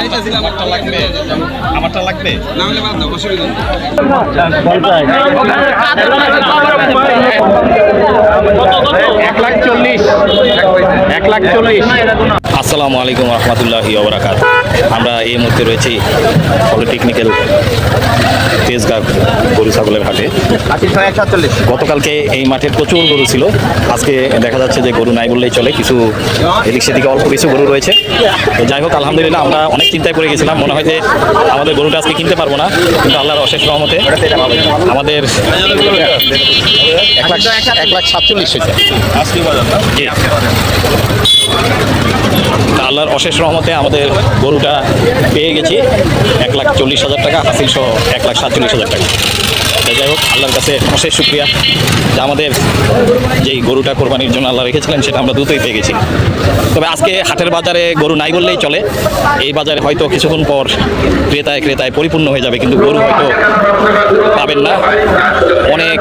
আমারটা লাগবে। আমারটা লাগবে? না হলে বাদ দাও অসুবিধা এক লাখ চল্লিশ। এক লাখ চল্লিশ। আসসালামু আলাইকুম রহমতুল্লাহ ওবরাকাত আমরা এই মুহূর্তে রয়েছি পলিটেকনিক্যাল তেজগাঁ গরু ছাগলের হাটে। গতকালকে এই মাঠে প্রচুর গরু ছিল। আজকে দেখা যাচ্ছে যে গরু নাই বললেই চলে কিছু এদিক সেদিকে অল্প কিছু গরু রয়েছে। তো যাই হোক আলহামদুলিল্লাহ আমরা অনেক চিন্তায় পড়ে গেছিলাম। মনে হয় যে আমাদের গরুটা আজকে কিনতে পারব না কিন্তু আল্লাহর অশেষ রহমতে আমাদের এক লাখ এক লাখ সাতচল্লিশ হয়েছে। আল্লাহর অশেষ রহমতে আমাদের গরুটা পেয়ে গেছি। এক লাখ চল্লিশ হাজার টাকা, হাসিল সহ এক লাখ সাতচল্লিশ হাজার টাকা। যাই হোক, আল্লাহর কাছে অশেষ শুক্রিয়া। যে আমাদের যেই গরুটা কোরবানির জন্য আল্লাহ রেখেছিলেন, সেটা আমরা দ্রুতই পেয়ে গেছি। তবে আজকে হাটের বাজারে গরু নাই বললেই চলে। এই বাজারে হয়তো কিছুক্ষণ পর ক্রেতায় ক্রেতায় পরিপূর্ণ হয়ে যাবে, কিন্তু গরু হয়তো পাবেন না। অনেক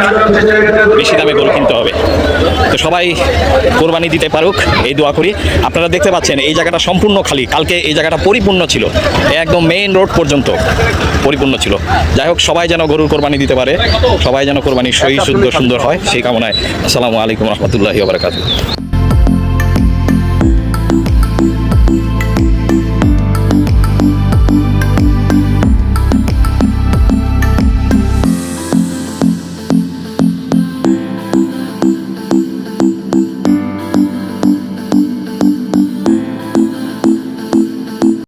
বেশি দামে গরু কিনতে হবে। তো সবাই কোরবানি দিতে পারুক, এই দোয়া করি। আপনারা দেখতে পাচ্ছেন, এই জায়গাটা সম্পূর্ণ খালি। কালকে এই জায়গাটা পরিপূর্ণ ছিল। একদম মেইন রোড পর্যন্ত পরিপূর্ণ ছিল। যাই হোক, সবাই যেন গরুর কোরবানি দিতে পারে, সবাই যেন কোরবানি সহি, শুদ্ধ, সুন্দর হয়, সেই কামনায়। আসসালামু আলাইকুম রহমতুল্লাহি বারাকাতু